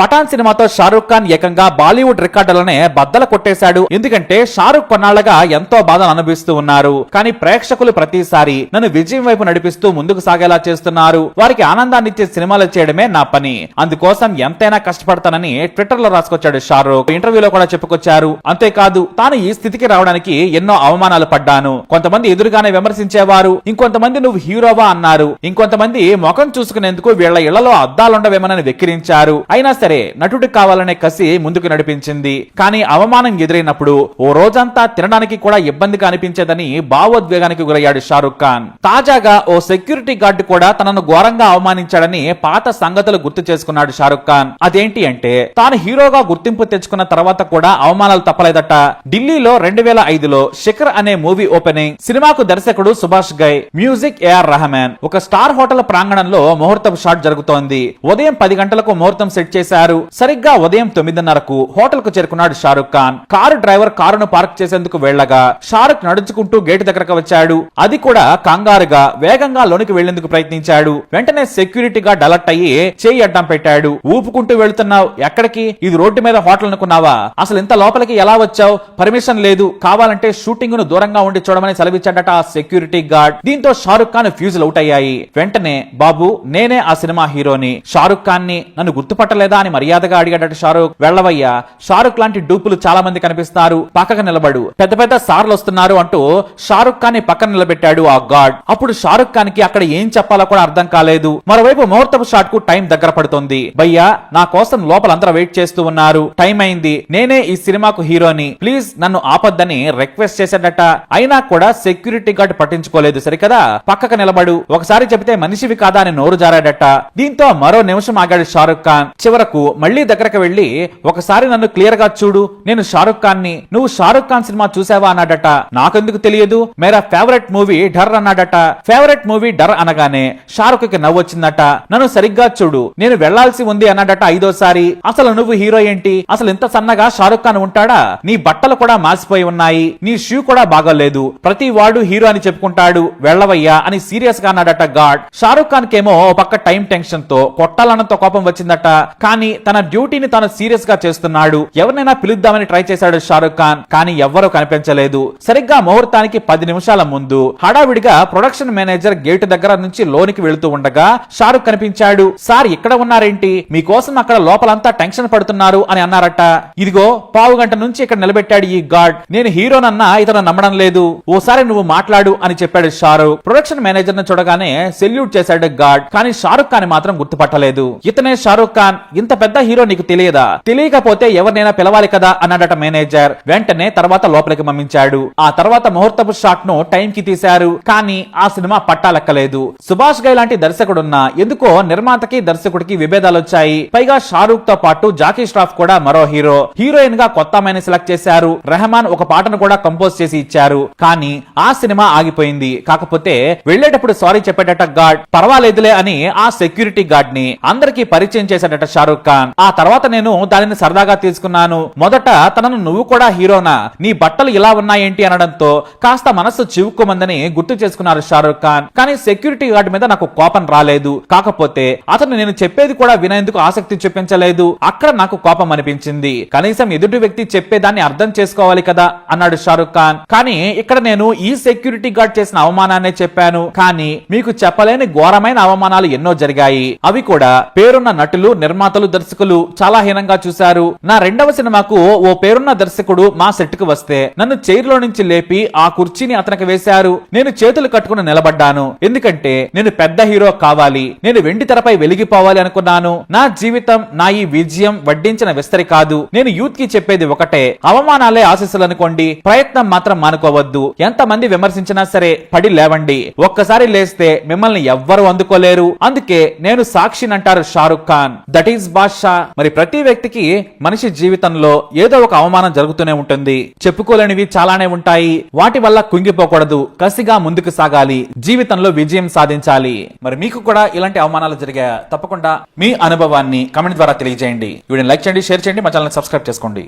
పఠాన్ సినిమాతో షారూక్ ఖాన్ ఏకంగా బాలీవుడ్ రికార్డులనే బద్దల కొట్టేశాడు. ఎందుకంటే షారూక్ కొన్నాళ్ళుగా ఎంతో బాధను అనుభవిస్తూ ఉన్నారు. కానీ ప్రేక్షకులు ప్రతిసారి నన్ను విజయం వైపు నడిపిస్తూ ముందుకు సాగేలా చేస్తున్నారు. వారికి ఆనందాన్ని ఇచ్చే సినిమాలు చేయడమే నా పని. అందుకోసం ఎంతైనా కష్టపడతానని ట్విట్టర్లో రాసుకొచ్చాడు షారూక్ ఇంటర్వ్యూలో కూడా చెప్పుకొచ్చారు. అంతేకాదు తాను ఈ స్థితికి రావడానికి ఎన్నో అవమానాలు పడ్డాను. కొంతమంది ఎదురుగానే విమర్శించేవారు. ఇంకొంతమంది నువ్వు హీరోవా అన్నారు. ఇంకొంతమంది ముఖం చూసుకునేందుకు వీళ్ళ ఇళ్ళలో అద్దాలుండవేమనని వెక్కిరించారు. అయినా సరే నటుడు కావాలనే కసి ముందుకు నడిపించింది. కానీ అవమానం ఎదురైనప్పుడు ఓ రోజంతా తినడానికి కూడా ఇబ్బందిగా అనిపించేదని భావోద్వేగానికి గురయ్యాడు షారుఖ్ ఖాన్. తాజాగా ఓ సెక్యూరిటీ గార్డు కూడా తనను ఘోరంగా అవమానించాడని పాత సంగతులు గుర్తు చేసుకున్నాడు షారుఖ్ ఖాన్. అదేంటి అంటే తాను హీరోగా గుర్తింపు తెచ్చుకున్న తర్వాత కూడా అవమానాలు తప్పలేదట. ఢిల్లీలో రెండు వేల ఐదులో శిఖర్ అనే మూవీ ఓపెనింగ్. సినిమాకు దర్శకుడు సుభాష్ గై మ్యూజిక్ ఏఆర్ రహమాన్. ఒక స్టార్ హోటల్ ప్రాంగణంలో ముహూర్తం షాట్ జరుగుతోంది. ఉదయం పది గంటలకు ముహూర్తం సెట్ చేశారు. సరిగ్గా ఉదయం తొమ్మిదిన్నరకు హోటల్కు చేరుకున్నాడు షారుఖ్ ఖాన్. కారు డ్రైవర్ కారును పార్క్ చేసేందుకు వెళ్ళగా షారుఖ్ నడుచుకుంటూ గేటు దగ్గరకు వచ్చాడు. అది కూడా కంగారుగా వేగంగా లోనికి వెళ్ళేందుకు ప్రయత్నించాడు. వెంటనే సెక్యూరిటీ గార్డ్ అలర్ట్ అయ్యి చేయి అడ్డం పెట్టాడు. ఊపుకుంటూ వెళ్తున్నావు. ఎక్కడికి? ఇది రోడ్డు మీద హోటల్ అనుకున్నావా? అసలు ఇంత లోపలికి ఎలా వచ్చావు? పర్మిషన్ లేదు. కావాలంటే షూటింగ్ను దూరంగా ఉండి చూడమని సెలవిచ్చాడట ఆ సెక్యూరిటీ గార్డ్. దీంతో షారుఖ్ ఖాన్ ఫ్యూజులు అవుట్ అయ్యాయి. వెంటనే బాబు నేనే ఆ సినిమా హీరోని. షారుఖ్ ఖాన్ని నన్ను గుర్తుపట్టలేదా? అని మర్యాదగా అడిగాడట షారుఖ్ వెళ్ళవయ్యా షారుఖ్ లాంటి డూపులు చాలా మంది కనిపిస్తారు. పక్కకు నిలబడు. పెద్ద పెద్ద సార్లు వస్తున్నారు అంటూ షారుఖ్ ఖాన్ని పక్కన నిలబెట్టాడు ఆ గాడ్. అప్పుడు షారుఖ్ ఖాన్కి అక్కడ ఏం చెప్పాలో కూడా అర్థం కాలేదు. మరోవైపు ముహూర్తపు షాట్కు టైం దగ్గర పడుతుంది. భయ్యా నా కోసం లోపల అందరూ వెయిట్ చేస్తూ ఉన్నారు. టైం అయింది. నేనే ఈ సినిమాకు హీరోని. ప్లీజ్ నన్ను ఆపద్దని రిక్వెస్ట్ చేశాడట. అయినా కూడా సెక్యూరిటీ గార్డ్ పట్టించుకోలేదు సరికదా? పక్కకు నిలబడు. ఒకసారి చెబితే మనిషివి కాదా అని నోరు జారాడట. దీంతో మరో నిమిషం ఆగాడు షారుఖ్ ఖాన్. చివరకు నాకు మళ్ళీ దగ్గరకు వెళ్ళి ఒకసారి నన్ను క్లియర్గా చూడు. నేను షారుఖ్ ఖాన్ని నువ్వు షారుఖ్ ఖాన్ సినిమా చూసావా అన్నాడట. నాకెందుకు తెలియదు? మేరా ఫేవరెట్ మూవీ డర్ అన్నాడట. ఫేవరెట్ మూవీ డర్ అనగానే షారుఖ్కి నవ్వొచ్చిందట నన్ను సరిగ్గా చూడు. నేను వెళ్ళాల్సి ఉంది అన్నాడట ఐదోసారి. అసలు నువ్వు హీరో ఏంటి? అసలు ఇంత సన్నగా షారుఖ్ ఖాన్ ఉంటాడా? నీ బట్టలు కూడా మాసిపోయి ఉన్నాయి. నీ షూ కూడా బాగోలేదు. ప్రతి వాడు హీరో అని చెప్పుకుంటాడు. వెళ్ళవయ్యా అని సీరియస్గా అన్నాడట గాడ్. షారుఖ్ ఖాన్ కేమో ఓ పక్క టైం టెన్షన్తో కొట్టాలన్నంత కోపం వచ్చిందట. కానీ తన డ్యూటీని తాను సీరియస్గా చేస్తున్నాడు. ఎవరినైనా పిలుద్దామని ట్రై చేశాడు షారుఖ్ ఖాన్ కానీ ఎవ్వరూ కనిపించలేదు. సరిగ్గా ముహూర్తానికి పది నిమిషాల ముందు హడావిడిగా ప్రొడక్షన్ మేనేజర్ గేటు దగ్గర నుంచి లోనికి వెళుతూ ఉండగా షారుఖ్ కనిపించాడు. సార్ ఇక్కడ ఉన్నారేంటి? మీకోసం అక్కడ లోపలంతా టెన్షన్ పడుతున్నారు అని అన్నారట. ఇదిగో పావు గంట నుంచి ఇక్కడ నిలబెట్టాడు ఈ గాడ్. నేను హీరోనన్నా ఇతను నమ్మడం లేదు. ఓసారి నువ్వు మాట్లాడు అని చెప్పాడు షారుఖ్. ప్రొడక్షన్ మేనేజర్ను చూడగానే సెల్యూట్ చేశాడు గాడ్ కానీ షారుఖ్ ఖాన్ మాత్రం గుర్తుపట్టలేదు. ఇతనే షారుఖ్ ఖాన్. ఇంత పెద్ద హీరో నీకు తెలియదా? తెలియకపోతే ఎవరినైనా పిలవాలి కదా? అన్నాడట మేనేజర్. వెంటనే తర్వాత లోపలికి పంపించాడు ఆ తర్వాత ముహూర్తపు షాట్ను టైం కి తీశారు. కానీ ఆ సినిమా పట్టాలెక్కలేదు. సుభాష్ గై లాంటి దర్శకుడున్నా ఎందుకో నిర్మాతకి దర్శకుడికి విభేదాలు వచ్చాయి పైగా షారూక్తో పాటు జాకీ ష్రాఫ్ కూడా మరో హీరో. హీరోయిన్గా కొత్త అమ్మాయిని సెలెక్ట్ చేశారు. రెహమాన్ ఒక పాటను కూడా కంపోజ్ చేసి ఇచ్చారు. కానీ ఆ సినిమా ఆగిపోయింది. కాకపోతే వెళ్ళేటప్పుడు సారీ చెప్పేటట గాడ్. పర్వాలేదులే అని ఆ సెక్యూరిటీ గార్డ్ని అందరికీ పరిచయం చేశాడట షారూక్. ఖాన్. ఆ తర్వాత నేను దానిని సరదాగా తీసుకున్నాను. మొదట తనను నువ్వు కూడా హీరోనా? నీ బట్టలు ఇలా ఉన్నాయేంటి అనడంతో కాస్త మనస్సు చివుకోమందని గుర్తు చేసుకున్నారు షారూక్ ఖాన్. కానీ సెక్యూరిటీ గార్డ్ మీద నాకు కోపం రాలేదు. కాకపోతే అతను నేను చెప్పేది కూడా వినేందుకు ఆసక్తి చూపించలేదు. అక్కడ నాకు కోపం అనిపించింది. కనీసం ఎదుటి వ్యక్తి చెప్పేదాన్ని అర్థం చేసుకోవాలి కదా అన్నాడు షారూక్ ఖాన్. కానీ ఇక్కడ నేను ఈ సెక్యూరిటీ గార్డ్ చేసిన అవమానాన్నే చెప్పాను. కానీ మీకు చెప్పలేని ఘోరమైన అవమానాలు ఎన్నో జరిగాయి. అవి కూడా పేరున్న నటులు నిర్మాతలు దర్శకులు చాలా హీనంగా చూశారు. నా రెండవ సినిమాకు ఓ పేరున్న దర్శకుడు మా సెట్కు వస్తే నన్ను చైర్లో నుంచి లేపి ఆ కుర్చీని అతనికి వేశారు. నేను చేతులు కట్టుకుని నిలబడ్డాను. ఎందుకంటే నేను పెద్ద హీరో కావాలి. నేను వెండి తెరపై వెలిగిపోవాలి అనుకున్నాను. నా జీవితం నా ఈ విజయం వడ్డించిన విస్తరి కాదు. నేను యూత్కి చెప్పేది ఒకటే. అవమానాలే ఆశీస్సులు అనుకోండి. ప్రయత్నం మాత్రం మానుకోవద్దు. ఎంత మంది విమర్శించినా సరే పడి లేవండి. ఒక్కసారి లేస్తే మిమ్మల్ని ఎవ్వరు అందుకోలేరు. అందుకే నేను సాక్షినంటారు షారుఖ్ ఖాన్. దట్ ఈస్ బాద్షా మరి ప్రతి వ్యక్తికి మనిషి జీవితంలో ఏదో ఒక అవమానం జరుగుతూనే ఉంటుంది. చెప్పుకోలేనివి చాలానే ఉంటాయి. వాటి వల్ల కుంగిపోకూడదు. కసిగా ముందుకు సాగాలి. జీవితంలో విజయం సాధించాలి. మరి మీకు కూడా ఇలాంటి అవమానాలు జరిగాయా తప్పకుండా మీ అనుభవాన్ని కమెంట్ ద్వారా తెలియజేయండి. వీడిని లైక్ చేయండి షేర్ చేయండి మా ఛానల్ సబ్స్క్రైబ్ చేసుకోండి.